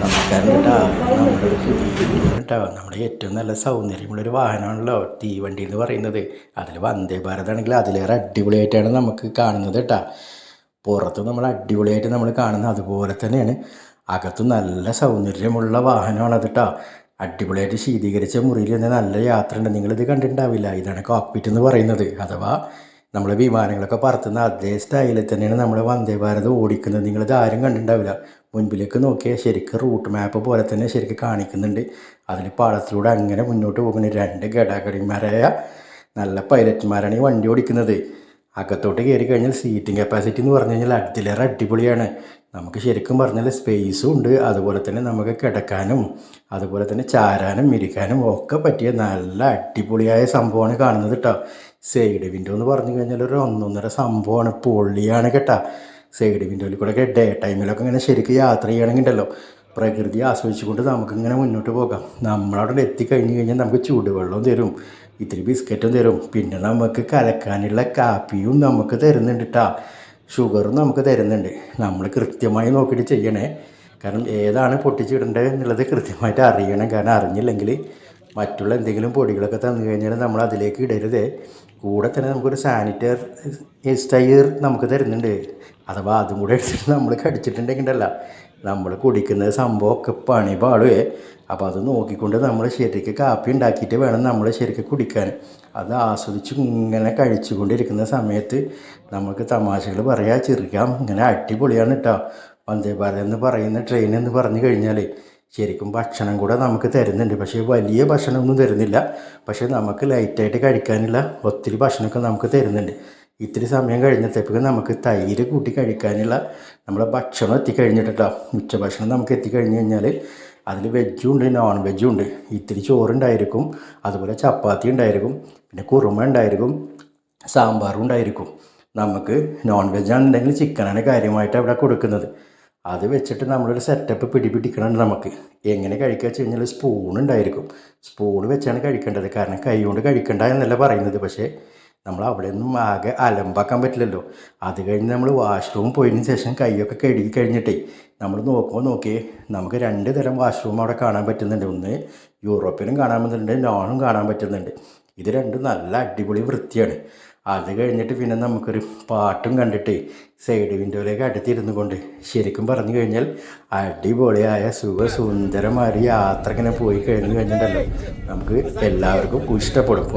നമസ്കാരം നമ്മുടെ കേട്ടോ നമ്മുടെ ഏറ്റവും നല്ല സൗന്ദര്യമുള്ളൊരു വാഹനമാണല്ലോ തീവണ്ടി എന്ന് പറയുന്നത്. അതിൽ വന്ദേ ഭാരത് ആണെങ്കിൽ അതിലേറെ അടിപൊളിയായിട്ടാണ് നമുക്ക് കാണുന്നത് കേട്ടാ. പുറത്ത് നമ്മൾ അടിപൊളിയായിട്ട് നമ്മൾ കാണുന്നത് അതുപോലെ തന്നെയാണ്. അകത്തും നല്ല സൗന്ദര്യമുള്ള വാഹനമാണ് അത് കേട്ടോ. അടിപൊളിയായിട്ട് ശീതീകരിച്ച മുറിയിൽ നിന്ന് നല്ല യാത്ര ഉണ്ട് നിങ്ങളിത് കണ്ടിട്ടുണ്ടാവില്ല. ഇതാണ് കോക്പിറ്റ് എന്ന് പറയുന്നത്. അഥവാ നമ്മൾ വിമാനങ്ങളൊക്കെ പറത്തുന്ന അതേ സ്റ്റൈലിൽ തന്നെയാണ് നമ്മൾ വന്ദേ ഭാരത് ഓടിക്കുന്നത്. നിങ്ങളിത് ആരും കണ്ടിട്ടുണ്ടാവില്ല. മുൻപിലേക്ക് നോക്കിയാൽ ശരിക്കും റൂട്ട് മാപ്പ് പോലെ തന്നെ ശരിക്ക് കാണിക്കുന്നുണ്ട്. അതിൽ പാളത്തിലൂടെ അങ്ങനെ മുന്നോട്ട് പോകുന്ന രണ്ട് ഗടാഗടിമാരായ നല്ല പൈലറ്റ്മാരാണ് ഈ വണ്ടി ഓടിക്കുന്നത്. അകത്തോട്ട് കയറി കഴിഞ്ഞാൽ സീറ്റിംഗ് കപ്പാസിറ്റി എന്ന് പറഞ്ഞു കഴിഞ്ഞാൽ അതിലേറെ അടിപൊളിയാണ്. നമുക്ക് ശരിക്കും പറഞ്ഞാൽ സ്പേസും ഉണ്ട്. അതുപോലെ തന്നെ നമുക്ക് കിടക്കാനും അതുപോലെ തന്നെ ചാരാനും ഇരിക്കാനും ഒക്കെ പറ്റിയ നല്ല അടിപൊളിയായ സംഭവമാണ് കാണുന്നത് കേട്ടോ. സൈഡ് വിൻഡോ എന്ന് പറഞ്ഞു കഴിഞ്ഞാൽ ഒരു ഒന്നൊന്നര സംഭവമാണ്. പൊള്ളിയാണ് കേട്ടോ. സൈഡ് വിൻഡോയിൽ കൂടെ ഒക്കെ ഡേ ടൈമിലൊക്കെ ഇങ്ങനെ ശരിക്കും യാത്ര ചെയ്യണമെങ്കിൽ ഉണ്ടല്ലോ പ്രകൃതി ആസ്വദിച്ചുകൊണ്ട് നമുക്കിങ്ങനെ മുന്നോട്ട് പോകാം. നമ്മളവിടെ എത്തിക്കഴിഞ്ഞ് കഴിഞ്ഞാൽ നമുക്ക് ചൂടുവെള്ളവും തരും ഇത്തിരി ബിസ്ക്കറ്റും തരും. പിന്നെ നമുക്ക് കലക്കാനുള്ള കാപ്പിയും നമുക്ക് തരുന്നുണ്ട് കേട്ടോ ഷുഗറും നമുക്ക് തരുന്നുണ്ട്. നമ്മൾ കൃത്യമായി നോക്കിയിട്ട് ചെയ്യണേ. കാരണം ഏതാണ് പൊട്ടിച്ചിടേണ്ടത് എന്നുള്ളത് കൃത്യമായിട്ട് അറിയണം. കാരണം അറിഞ്ഞില്ലെങ്കിൽ മറ്റുള്ള എന്തെങ്കിലും പൊടികളൊക്കെ തന്നു കഴിഞ്ഞാൽ നമ്മൾ അതിലേക്ക് ഇടരുത്. കൂടെ തന്നെ നമുക്കൊരു സാനിറ്റർ സ്റ്റൈർ നമുക്ക് തരുന്നുണ്ട്. അഥവാ അതും കൂടെ എടുത്തിട്ട് നമ്മൾ കടിച്ചിട്ടുണ്ടെങ്കിൽ അല്ല നമ്മൾ കുടിക്കുന്ന സംഭവമൊക്കെ പണി പാടുവേ. അപ്പോൾ അത് നോക്കിക്കൊണ്ട് നമ്മൾ ശരിക്ക് കാപ്പി ഉണ്ടാക്കിയിട്ട് വേണം നമ്മൾ ശരിക്ക് കുടിക്കാൻ. അത് ആസ്വദിച്ച് ഇങ്ങനെ കഴിച്ചുകൊണ്ടിരിക്കുന്ന സമയത്ത് നമുക്ക് തമാശകൾ പറയാം ചിരിക്കാം. ഇങ്ങനെ അടിപൊളിയാണ് കേട്ടോ വന്ദേ ഭാരത് എന്ന് പറയുന്ന ട്രെയിൻ എന്ന് പറഞ്ഞു കഴിഞ്ഞാൽ ശരിക്കും ഭക്ഷണം കൂടെ നമുക്ക് തരുന്നുണ്ട്. പക്ഷേ വലിയ ഭക്ഷണമൊന്നും തരുന്നില്ല. പക്ഷേ നമുക്ക് ലൈറ്റായിട്ട് കഴിക്കാനുള്ള ഒത്തിരി ഭക്ഷണമൊക്കെ നമുക്ക് തരുന്നുണ്ട്. ഇത്തിരി സമയം കഴിഞ്ഞപ്പോഴേക്കും നമുക്ക് തൈര് കൂട്ടി കഴിക്കാനുള്ള നമ്മുടെ ഭക്ഷണം എത്തിക്കഴിഞ്ഞിട്ടോ ഉച്ചഭക്ഷണം നമുക്ക് എത്തിക്കഴിഞ്ഞ് കഴിഞ്ഞാൽ അതിൽ വെജും ഉണ്ട് നോൺ വെജും ഉണ്ട്. ഇത്തിരി ചോറുണ്ടായിരിക്കും അതുപോലെ ചപ്പാത്തി ഉണ്ടായിരിക്കും പിന്നെ കുറുമ ഉണ്ടായിരിക്കും സാമ്പാറും ഉണ്ടായിരിക്കും. നമുക്ക് നോൺ വെജ് ആണെന്നുണ്ടെങ്കിൽ ചിക്കനാണ് കാര്യമായിട്ട് അവിടെ കൊടുക്കുന്നത്. അത് വെച്ചിട്ട് നമ്മളൊരു സെറ്റപ്പ് പിടിപിടിക്കണം നമുക്ക്. എങ്ങനെ കഴിക്കുക വെച്ച് കഴിഞ്ഞാൽ സ്പൂൺ ഉണ്ടായിരിക്കും. സ്പൂൺ വെച്ചാണ് കഴിക്കേണ്ടത്. കാരണം കൈ കൊണ്ട് കഴിക്കണ്ട എന്നല്ല പറയുന്നത്. പക്ഷേ നമ്മൾ അവിടെ നിന്നും ആകെ അലമ്പാക്കാൻ പറ്റില്ലല്ലോ. അത് കഴിഞ്ഞ് നമ്മൾ വാഷ്റൂം പോയതിന് ശേഷം കൈയൊക്കെ കഴുകി കഴിഞ്ഞിട്ടേ നമ്മൾ നോക്കുമ്പോൾ നോക്കിയേ നമുക്ക് രണ്ട് തരം വാഷ്റൂം അവിടെ കാണാൻ പറ്റുന്നുണ്ട്. ഒന്ന് യൂറോപ്യനും കാണാൻ പറ്റുന്നുണ്ട് നോണും കാണാൻ പറ്റുന്നുണ്ട്. ഇത് രണ്ടും നല്ല അടിപൊളി വൃത്തിയാണ്. അത് കഴിഞ്ഞിട്ട് പിന്നെ നമുക്കൊരു പാട്ടും കണ്ടിട്ട് സൈഡ് വിൻഡോയിലേക്ക് അടുത്തിരുന്നു കൊണ്ട് ശരിക്കും പറഞ്ഞു കഴിഞ്ഞാൽ അടിപൊളിയായ സുഖസുന്ദരമായ യാത്ര ഇങ്ങനെ പോയി കഴിഞ്ഞു കഴിഞ്ഞിട്ടല്ലോ. നമുക്ക് എല്ലാവർക്കും ഇഷ്ടപ്പെടും.